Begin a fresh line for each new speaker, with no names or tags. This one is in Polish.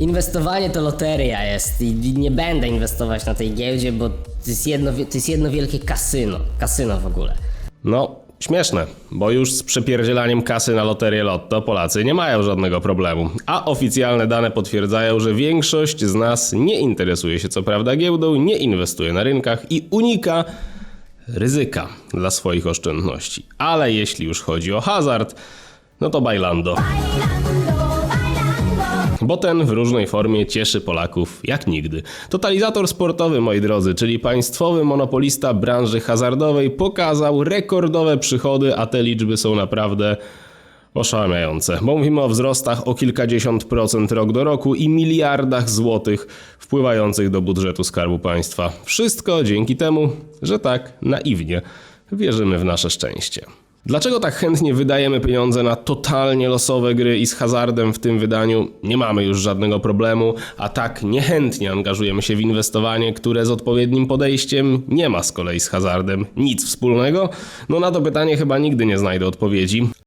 Inwestowanie to loteria jest i nie będę inwestować na tej giełdzie, bo to jest jedno, to jest jedno wielkie kasyno. Kasyno w ogóle.
No, śmieszne, bo już z przepierdzielaniem kasy na loterię Lotto Polacy nie mają żadnego problemu. A oficjalne dane potwierdzają, że większość z nas nie interesuje się co prawda giełdą, nie inwestuje na rynkach i unika ryzyka dla swoich oszczędności. Ale jeśli już chodzi o hazard, no to bailando. Bo ten w różnej formie cieszy Polaków jak nigdy. Totalizator sportowy, moi drodzy, czyli państwowy monopolista branży hazardowej, pokazał rekordowe przychody, a te liczby są naprawdę oszałamiające. Bo mówimy o wzrostach o kilkadziesiąt procent rok do roku i miliardach złotych wpływających do budżetu Skarbu Państwa. Wszystko dzięki temu, że tak naiwnie wierzymy w nasze szczęście. Dlaczego tak chętnie wydajemy pieniądze na totalnie losowe gry i z hazardem w tym wydaniu nie mamy już żadnego problemu, a tak niechętnie angażujemy się w inwestowanie, które z odpowiednim podejściem nie ma z kolei z hazardem nic wspólnego? No na to pytanie chyba nigdy nie znajdę odpowiedzi.